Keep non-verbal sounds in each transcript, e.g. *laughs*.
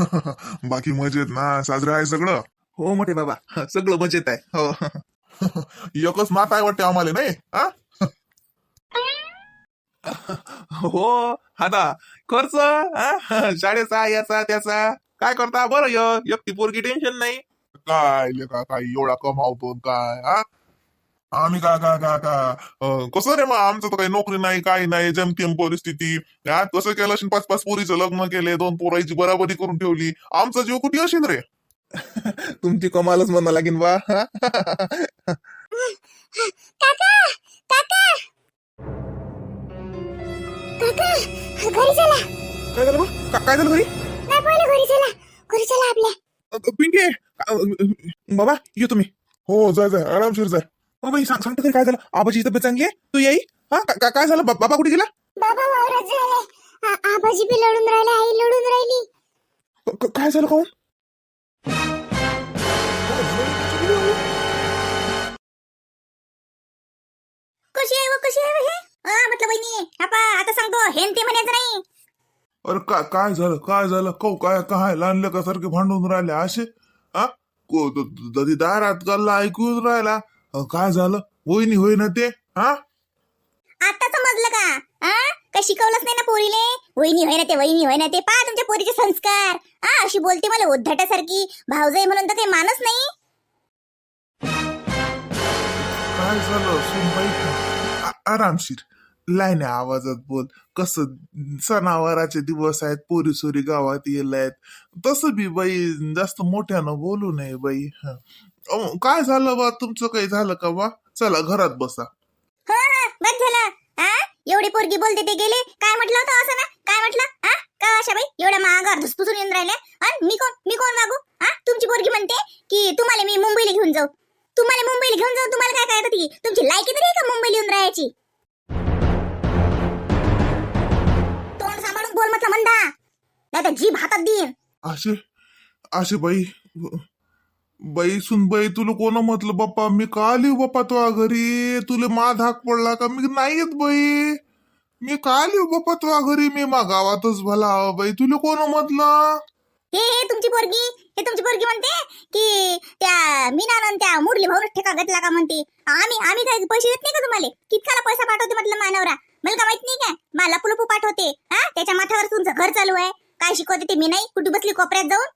*laughs* बाकी मजेत ना साजरं आहे सगळं? हो मोठे बाबा. सगळं मजेत आहे. हो. *laughs* एकच नात आहे वाटते आम्हाला नाही? हा? *laughs* हो आता खर्च? शाळेचा याचा त्याचा. काय करता? बरं य एकटी पोरगी टेन्शन नाही. काय लेका काय एवढा कमावतो काय हा? आम्ही काय काय काय अं, कसं रे मग? आमचं तर काही नोकरी नाही काही नाही जमतेम परिस्थिती. हा कसं केलं असेल पाच पाच पोरीचं लग्न केले दोन पोराची बराबरी करून ठेवली. आमचा जीव कुठे असेल रे? *laughs* तुमची कमालच म्हणा लागेल बा? काका काका! काका घरी चला. काय झालं? का- काय झालं घरी? नाही पहिले घरी चला. घरी चला आपल्या. अ, पिंके! बाबा ये तुम्ही हो जाय जाय. आरामशीर जाय. हो बाई सांग सांगतो तरी काय झालं? आबाची तब्येत चांगली आहे? तू येई हा का- का- काय झालं? बा- बाबा कुठे गेला? बाबा वावरात झाले आ- आबाजी बी लढून राहिले आई लढून राहिली. क- क- काय झालं काऊन कशी आहे व कशी आहे व हे? हा म्हटलं बहिणी आपा आता सांगतो हेन ते म्हणायचं नाही. अरे काय काय झालं काय झालं? कौ काय काय? लहान का सारखे भांडून राहिले असे? हा? को- द- द- दधी दारात गल्ला ऐकून राहिला. काय झालं? होईनी होईना ते हा? आता समजलं का? हा? काय शिकवलंच नाही ना पोरीले? वहिनी होय ना ते वहिनी होय ना ते. पहा तुमच्या पोरीचे संस्कार. हा अशी बोलते मला उद्धटासारखी भावजाई म्हणून तर काही मानच नाही. काय झालं सुनबाई? आ- आरामशीर. लाईने आवाजात बोल. कसं सणावाराचे दिवस आहेत पोरी सोरी गावात येल आहेत. तसं बी बाई जास्त मोठ्यानं बोलू नये बाई. काय झालं बा? तुमचं काही झालं का बा? चला घरात बसा. हो, हो, हा हा एवढी पोरगी बोलते ते गेले. काय म्हटलं होतं असं ना? काय म्हटलं? हा का अशा बाई एवढ्या महागार धुसपुसून येऊन राहिल्या मी कोण? मी कोण मागू? हा तुमची पोरगी म्हणते की तुम्हाला मी मुंबईला घेऊन जाऊ. तुम्हाला मुंबईला घेऊन जाऊ तुम्हाला काय काय ती तुमची लायकी तरी का मुंबईला येऊन राहायची? बोल म्हटलं म्हणता नाही तर जीभ हातात देईन. असे असे बाई बाई सुन बाई तुला कोण म्हटलं बाप्पा? मी का आली बाप्पा तुझ्या घरी? तुला मा धाक पडला का? मी नाही येत बाई. मी का आली बाप्पा तुझ्या घरी? मी मा गावातच भला हवा बाई. तुला कोण म्हटलं? हे हे तुमची पोरगी हे तुमची पोरगी म्हणते की त्या मीनानं त्या मुरली भाऊ ठेका घेतला का म्हणते. आम्ही आम्ही काय पैसे देत नाही का तुम्हाला? कितकाला पैसा पाठवते म्हटलं मानवरा? मला का माहीत नाही का मला पुलपू पाठवते हा? त्याच्या माथ्यावर तुमचं घर चालू आहे. काय शिकवते ते मी नाही? कुठे बसली कोपऱ्यात जाऊन?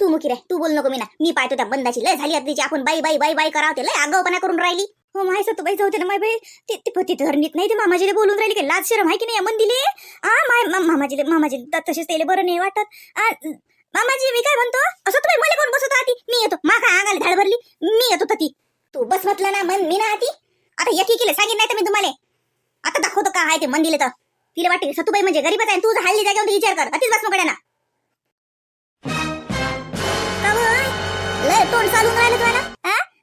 तू मुकी रे तू बोल नको मी ना मी पाहतो त्या बंदाची. लय झाली आता तिची आपण बाई बाई बाई बाई करावते लय आगाऊपणा करून राहिली. हो माय सतू बाई जाऊ ना माय बाई. ते ते पती धरणीत नाही ते मामाजीले बोलून राहिली की लाज शरम आहे की नाही अमन दिले आ माय मा- मामाजीले मामाजीले. तसेच त्याला बरं नाही वाटत. मामाजी मी काय म्हणतो? असं तुम्ही मला कोण बसवतो आती मी येतो. माका अंगाला धाड भरली. मी येतो तती तू बस म्हटलं ना मन मी ना आती आता यकी केलं. सांगेन नाही तर मी तुम्हाला. का आहे ते मंदिले तर. तिला वाटते सतुबाई म्हणजे गरीबच आहे तू हल्ली जागेवर विचार कर अतिच बस नको ना लय तोंड चालून राहिलं तुला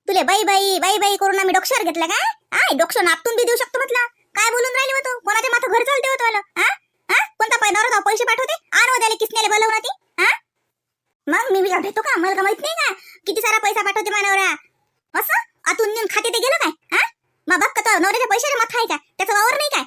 तुले बाई बाई बाई बाई करून आम्ही डॉक्टर घेतलं का? आय डॉक्टर नापतून बी देऊ शकतो म्हटलं. काय बोलून राहिले मग कोणाच्या माथं घर चालते होतो हा? हा? कोणता पैनावर पैसे पाठवते? आण द्याले किसण्याला बोलवून ती हा? मग मी विचार घेतो का? मला का माहीत नाही का? किती सारा पैसा पाठवते मानवरा. असं आतून नेऊन खाते ते गेलं काय? हा? मग बाप का तो नवऱ्याच्या पैशाला माथा आहे का? त्याचा वावर नाही काय?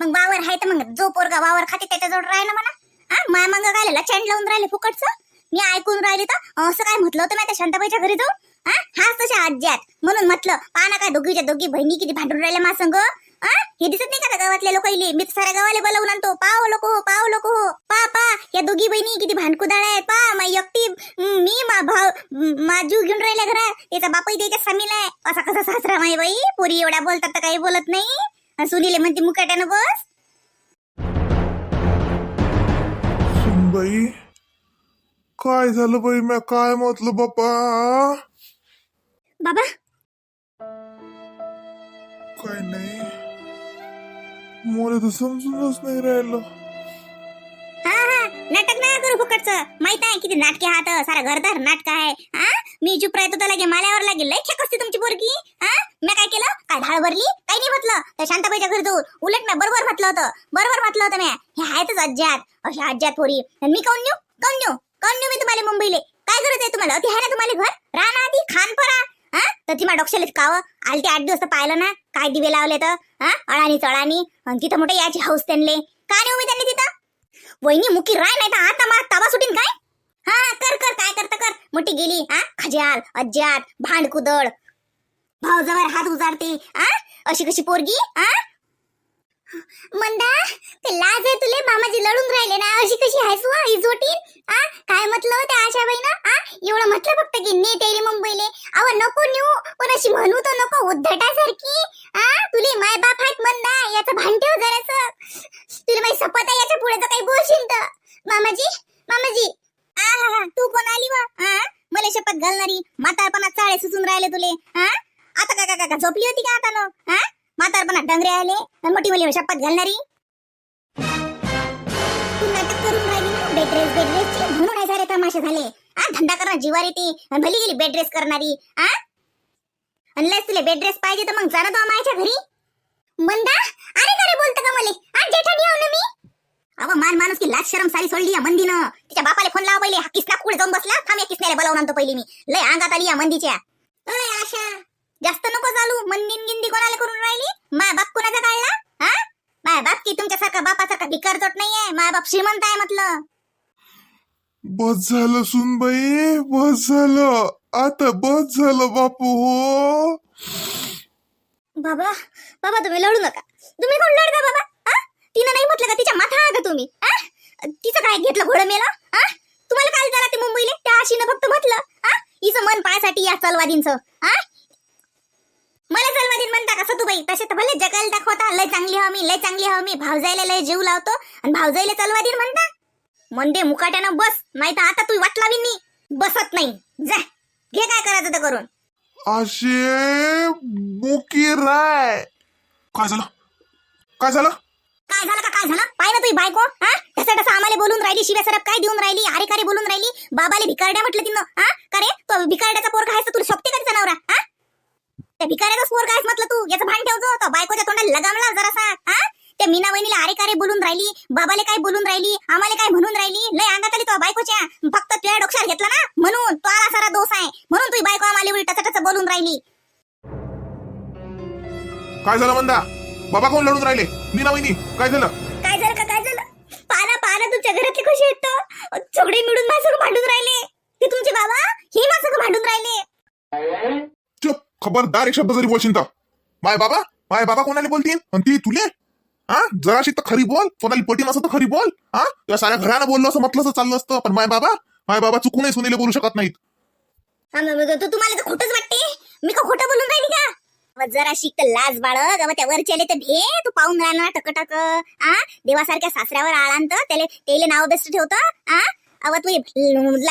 मग वावर आहे तर मग जो पोरगा वावर खाते त्याच्याजवळ राहिला म्हणा. हा माय मग काय लचंड लावून राहिले फुकटचं. मी ऐकून राहिले तर असं काय म्हटलं होतं मी त्या शांताबाईच्या घरी जाऊन? हा हाच तशा आज्यात म्हणून म्हटलं पाना काय दोघीच्या दोघी बहिणी किती भांडून राहिल्या मा संग? हा हे दिसत नाही का गावातल्या लोक मी साऱ्या गावाला बोलावून आणतो. पाव लोक हो पाव लोक हो. पा पा या दोघी बहिणी किती भांडकुदाळ आहेत. पा मा एकटी मी मा भाव म, मा जीव घेऊन राहिल्या घरात. याचा बापही त्याच्या समीला आहे. असा कसा सासरा माई बाई? पोरी एवढ्या बोलतात तर काही बोलत नाही. सुनीले म्हणते मुकाट्यानं बस. सुनबाई काय झालं बाई? मी काय म्हटलं बाप्पा बाबा. काय नाही. मला तर समजूनच नाही राहिलं. हा हा. नाटक नाही करू फुकटचं. माहीत आहे किती नाटके हात सारा घरदार नाटक आहे. हा? मी चुप राहतो तर लागे माल्यावर लागेल लय खेक असते तुमची पोरगी. हा? केलं भरली काही नाही म्हटलं. तर शांताबाईच्या घरी जाऊन उलट मी बरोबर म्हटलं होतं. बरोबर म्हटलं होतं मी. हे आहेतच अज्जात अशा अज्जात पोरी आणि मी काऊन नेऊ? काऊन नेऊ? काऊन नेऊ मी तुम्हाला मुंबईले? काय गरज आहे तुम्हाला? अति आहे ना तुम्हाला घर? राहणार आधी. खान परा. हा? तर ती मला डोक्षाला काव. आलते ते आठ दिवस पाहिलं ना. काय दिवे लावले तर? हा? अळानी चळानी आणि तिथं मोठे याची हाऊस त्यांले. का नेऊ मी त्यांनी तिथं? वहिनी मुकी राय नाही तर आता मला ताबा सुटीन काय? मोठी गेली. हा? खजाल अज्जात भांडकुदळ. भाऊजवळ हात उजाडते आ? अशी कशी पोरगी आ? मंदा ते लाज आहे तुले? मामाजी लढून राहिले ना अशी कशी आहेस इजोटी आ? काय म्हटलं त्या आशा बाई ना आ? एवढं म्हटलं फक्त की ने तेरी मुंबईले. अव नको नेऊ. पण अशी म्हणू तर नको उद्धटासारखी. आ? तुले माय बाप आहेत मंदा याचं भान ठेव जरासं. तुला माहिती सपत आहे याच्यापुढे तर काही बोलशील तर. मामाजी मामाजी. आ हा हा तू कोण आली वा. आ? मला शपथ घालणारी म्हातारपणा चाळे सुचून राहिले तुले. हा का का का झोपली होती का आता न हा? म्हातारपणात डंगरे आले आणि मोठी मुली शपथ घालणारी. तू नाटक करून राहिली ना बेड ड्रेस बेड ड्रेसची म्हणून हे सारे तमाशे झाले. आ धंदा करणं जीवार येते भली गेली बेड ड्रेस करणारी. आ अनलेस तुला बेड ड्रेस पाहिजे तर मग जाणं तो मायच्या घरी. मंदा अरे करे बोलत का मले? आज जेठानी येऊ ना मी? अव मान माणूस की लाज शरम सारी सोडली या मंदीनं. तिच्या बापाला फोन लावा पहिले हा किसना कुठे जाऊन बसला? थांब या किसण्याला बोलावून आणतो पहिले मी. लय अंगात आली या मंदीच्या. अय आशा. जास्त नको चालू. मंदीन गिंदी कोणाला करून राहिली? माय बाप कोणाचा काढला हा? माय बाप की तुमच्यासारखा बापासारखा भिकारचोट नाहीये. माय बाप श्रीमंत आहे म्हटलं. बस झालं सुनबाई बस झालं. आता बस झालं बापू हो. बाबा बाबा तुम्ही लढू नका. तुम्ही कोण लढता बाबा? आ? तिनं नाही म्हटलं का तिच्या माथा का तुम्ही? आ? तिचं काय घेतलं घोडं मेलं? आ? तुम्हाला काय झालं ते मुंबईला? त्या आशीनं फक्त म्हटलं. आ हिचं मन पायासाठी या चलवादींचं आ मला चलवादीन म्हणता का? सतुबाई तसे तर भले जगायला दाखवता लय चांगली हवं मी लय चांगली हवं मी भावजाईला लय जीव लावतो आणि भावजाईला चलवादीन म्हणता. म्हणते मुकाट्यानं बस नाही तर आता तू वाट लावी मी. बसत नाही. जा. घे काय करायचं तर करून. असे मुकी राय. काय झालं? काय झालं? काय झालं का? काय झालं? पाय ना तुझी बायको हा? तसं तसं आम्हाला बोलून राहिली शिव्या सरप काय देऊन राहिली अरे कारे बोलून राहिली. बाबाले भिकारड्या म्हटलं तिनं हा? का रे? तो भिकारड्याचा पोरगा तर तुला शोभते का जनावरा हा त्या भिकारड्याचाच पोरगा आहेस म्हटलं तू? याचं भान ठेवतो तो बायकोच्या तोंडाला लगामला जरासा हा? त्या मीना वहिनीला अरे कारे बोलून राहिली? बाबाले काय बोलून राहिली? आम्हाला काय म्हणून राहिली? लय अंगात आली तो बायकोच्या. फक्त तुझ्या डोक्यात घेतला ना? म्हणून तो आला सारा दोष आहे. म्हणून तुझी बायको आम्हाला एवढी टचटच बोलून राहिली. काय झालं मंदा? बाबा कोण लढून राहिले? मीना वहिनी काय झालं? काय झालं का? काय झालं? पाना पाना तुमच्या घरातले आहेत तर? सगळे मिळून माझ्यासंग भांडून राहिले. ते तुमचे बाबा? हे माझ्यासंग भांडून राहिले. खबरदार एक शब्द जरी बोलशील तर. माय बाबा माय बाबा कोणाला बोलतील आणि ती तुले? हा जराशी तर खरी बोल कोणाला पटीन असं तर खरी बोल. हा तुला साऱ्या घरानं बोललो असं म्हटलं असं चाललं असतं. पण माय बाबा माय बाबा चुकूनही सुनीले बोलू शकत नाहीत. तुम्हाला तर वाटते. मी का खोटं बोलून राहिली का? जरा शिक लाज बाळग. मग त्या वरच्याले तर भे तू पाहून राहणार टकटक. आ? देवासारख्या सासऱ्यावर आळांत त्याले त्याले नाव बेस्ट ठेवतं. आ? अव तू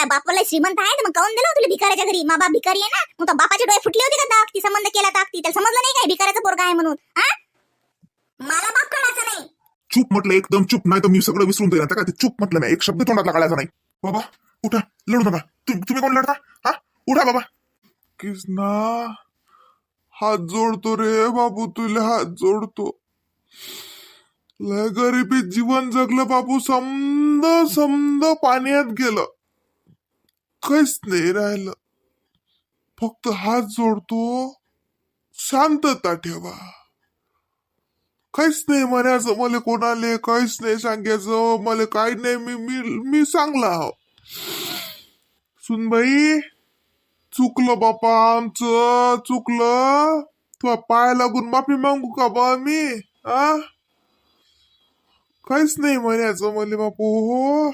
बापाला श्रीमंत आहे ना मग काऊन दिलं तुला भिकाऱ्याच्या घरी? मा बाप भिकारी आहे ना मग तो बापाचे डोळे फुटले होते का ताकती संबंध केला ताकती त्याला समजलं नाही काय भिकाऱ्याचा पोरगा आहे म्हणून? आ मला बाप कळायचं नाही. चूप म्हटलं एकदम चूप नाही तर मी सगळं विसरून जाईल आता काय ते चूप म्हटलं नाही. एक शब्द तोंडातला काढायचा नाही. बाबा उठा. लढू नका. तुम्ही कोण लढता? हा? उठा बाबा. कृष्णा हात जोडतो रे बाबू तुला हात जोडतो. लय गरिबीत जीवन जगलं बाबू. समद समद पाण्यात गेलं. काहीच नाही राहिलं. फक्त हात जोडतो. शांतता ठेवा. काहीच नाही म्हणायचं मला कोणाले काहीच नाही सांगायचं मला काही नाही मी मी मी चांगला आहो. सुनबाई चुकलं बापा आमचं चुकलं. तुला पाय लागून माफी मागू का बा मी? आ? काहीच नाही म्हणायचं. मले बापू हो, हो.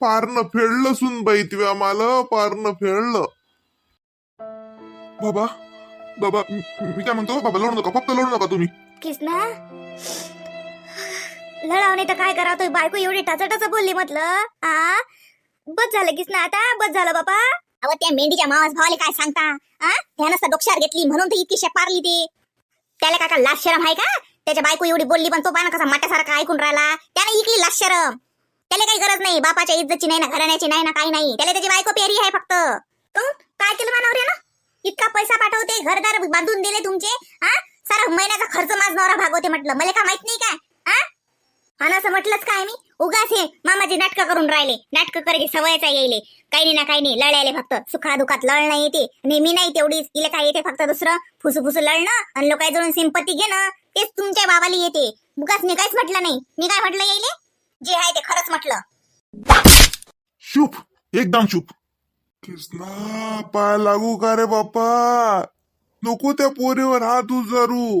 पारनं फेडलं सुनबाई तुझ्या मला पारनं फेडलं. बाबा बाबा मी मी काय म्हणतो? बाबा लढू नका फक्त लढू नका तुम्ही. कृष्णा लढावणे तर काय करा? तो बायको एवढी टाचाटाच बोलली म्हटलं आ? बस झालं कृष्णा आता बस झालं बापा. अव त्या मेंढीच्या मावास भावाले काय सांगता? आ? त्यानं डोक्षार घेतली म्हणून ती इतकी शेपारली ती. त्याला काय का लाज शरम आहे का? त्याच्या बायको एवढी बोलली पण तो पाना कसा माट्यासारखा ऐकून राहिला. त्याने इकली लाज त्याला काही गरज नाही बापाच्या इज्जतची नाही ना घराण्याची नाही ना काही नाही. त्याला त्याची बायको पेरी आहे फक्त. काय केलं मानवर ना इतका पैसा पाठवते घरदार बांधून दिले तुमचे हा? सारा महिन्याचा खर्च माझ नवरा भागवते म्हटलं. मला का माहीत नाही काय हा ना असं म्हटलंच काय मी? उगाच हे मामाची नाटकं करून राहिले. नाटकं करायची सवयच आहे येईल काही नाही ना काही नाही लढायले फक्त. सुखा दुखात लढणं येते नेहमी नाही तेवढीच. तिला काय येते फक्त दुसरं? फुसू फुसू लढणं आणि लोकांजवळून सिंपत्ती घेणं. तेच तुमच्या बाबाला येते. उगाच मी काहीच म्हटलं नाही. मी काय म्हटलं येईल जे आहे ते खरंच म्हटलं. चूप एकदम चूप कृष्णा पाय लागू का रे बाप्पा? नको त्या पोरीवर हात उजारू.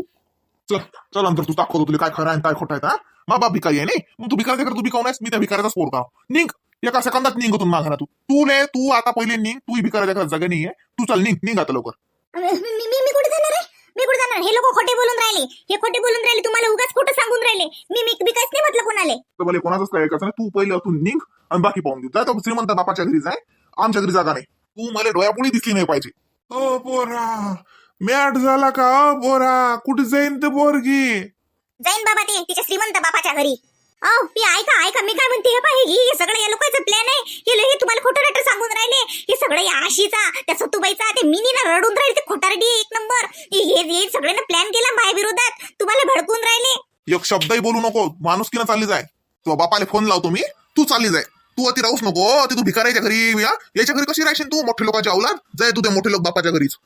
चल चल अंतर तू दाखवतो तुला काय खरं आहे काय खोटं आहे हा? मा बाप भिकारी आहे नाही? मग तू भिकाऱ्याच्या तू भिकावून आहेस मी त्या भिकाऱ्याचाच पोरगा निघ. एका सेकंदात निघ तू माघारा तू. तू ले तू आता पहिले निघ. तू भिकाऱ्याच्या घरात जागा नाहीये. तू चल निघ. निघ आता लवकर. मी मी- मी मी कुठे जाणार आहे? मी कुठे जाणार? हे लोक खोटे बोलून राहिले. हे खोटे बोलून राहिले. तुम्हाला उगाच खोटं सांगून राहिले. मी मी मी काहीच नाही म्हटलं कोणाले. तर मला कोणाचंच काय ऐकायचं नाही. तू पहिले तू निघ आणि बाकी पाहून दे. जाय तो श्रीमंत बापाच्या घरी जाय. आमच्या घरी जागा नाही. तू मला डोळ्यापुढे दिसली नाही पाहिजे. ओ पोरा मॅट झाला का? ओ पोरा कुठे जाईन ते पोरगी? जाईन बाबा ते तिच्या श्रीमंत बापाच्या घरी. अहो मी ऐका ऐका मी काय म्हणते हे पाहिजे हे सगळं या लोकांचं प्लॅन आहे. हे हे तुम्हाला खोटं रटर सांगून राहिले. हे सगळं या आशीचा त्या सतुबाईचा ते मिनी ना रडून राहिले ते खोटारडी आहे एक नंबर. हे हे हे सगळ्यांना प्लॅन केला माझ्या विरोधात तुम्हाला भडकून राहिले. एक शब्दही बोलू नको. माणूस किना चालली जाय? तो बापाला फोन लावतो मी. तू चालली जाय. तू अति राहूच नको. ती तू भिकारायच्या घरी या याच्या घरी कशी राहशील तू मोठे लोकांच्या अवलाद? जाय तू त्या मोठे लोक बापाच्या घरीच.